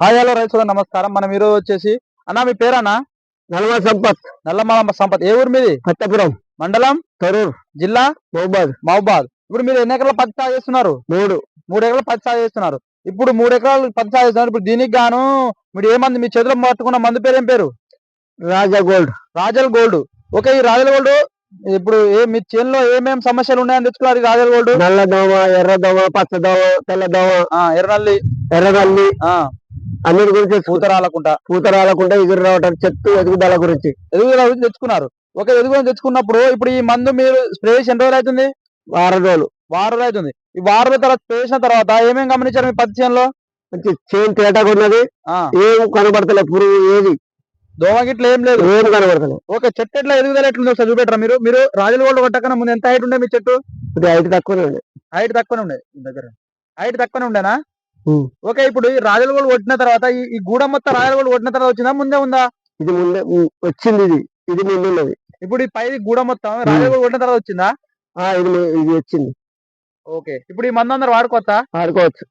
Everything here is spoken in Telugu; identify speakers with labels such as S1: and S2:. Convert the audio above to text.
S1: హాయ్ హలో రైతు సోదరు నమస్కారం. మనం ఈరోజు వచ్చేసి అన్న మీ పేరన్నా?
S2: నల్మ సంపత్.
S1: నల్లమల సంపత్. ఏ ఊరు మీది?
S2: కొత్తపురం
S1: మండలం?
S2: తరూర్.
S1: జిల్లా?
S2: మహబాద్.
S1: మహబాద్. ఇప్పుడు మీరు ఎన్ని ఎకరాల పత్తి సాగు చేస్తున్నారు?
S2: మూడు.
S1: మూడు ఎకరాలు పత్తి సాగు చేస్తున్నారు. ఇప్పుడు మూడు ఎకరాలు పత్తి సాగు చేస్తున్నారు. ఇప్పుడు దీనికి గాను మీరు ఏ మంది మీ చేతిలో పట్టుకున్న మందు పేరు ఏం పేరు?
S2: Raja gold.
S1: Rajal gold. Okay ఈ రాజల్ గోల్డ్ ఇప్పుడు ఏ మీ చేనులో ఏమేం సమస్యలు ఉన్నాయని తెచ్చుకున్నారు రాజల్ గోల్డ్?
S2: నల్ల దోమ ఎర్ర దోమ పచ్చ దోమ తెల్ల దోమ.
S1: ఎర్రనల్లి.
S2: ఎర్రగల్లి
S1: ఆ,
S2: అన్నిటి గురించి
S1: పూత రాలకుండా.
S2: పూత రాలకుండా ఎగురు రావటం చెట్టు ఎదుగుదల గురించి.
S1: ఎదుగుదల గురించి తెచ్చుకున్నారు. ఓకే ఎదుగుదల తెచ్చుకున్నప్పుడు ఇప్పుడు ఈ మందు మీరు స్ప్రే చేసి ఎన్ని రోజులు అవుతుంది?
S2: వారం రోజులు.
S1: వారం రోజులు అవుతుంది. ఈ వారం రోజుల తర్వాత స్ప్రే చేసిన తర్వాత ఏమేం గమనించారు మీ పత్తి చేనులో
S2: మంచి చేను తేటగా ఉన్నది ఏం కనబడతలే పురుగు ఏది?
S1: దోమ గిట్ల ఏం లేదు.
S2: ఏం కనబడతలే.
S1: ఓకే చెట్టు ఎట్లా ఎదుగుదల ఎట్లుంది ఒకసారి చూపెట్టరా మీరు? మీరు రాజుల గోల్డ్ కొట్టకన్నా ముందు ఎంత హైట్ ఉండే మీ చెట్టు?
S2: ఇది ఐదు తక్కువనే ఉంది
S1: హైట్ తక్కువనే ఉండే దగ్గర. హైట్ తక్కువనే ఉండేనా. ఓకే ఇప్పుడు ఈ రాజుల గోల్డ్ కొట్టిన తర్వాత ఈ- గూడెం మొత్తం రాజుల గోల్డ్ కొట్టిన తర్వాత వచ్చిందా? ముందే ఉందా?
S2: ఇది ముందే వచ్చింది ఇది. ఇది ముందు ఉన్నది.
S1: ఇప్పుడు ఈ పైది గూడెం మొత్తం రాజుల గోల్డ్ కొట్టిన తర్వాత వచ్చిందా?
S2: ఇది ఇది వచ్చింది.
S1: ఓకే ఇప్పుడు ఈ మందు అందరు వాడుకోవచ్చా?
S2: ఆడుకోవచ్చు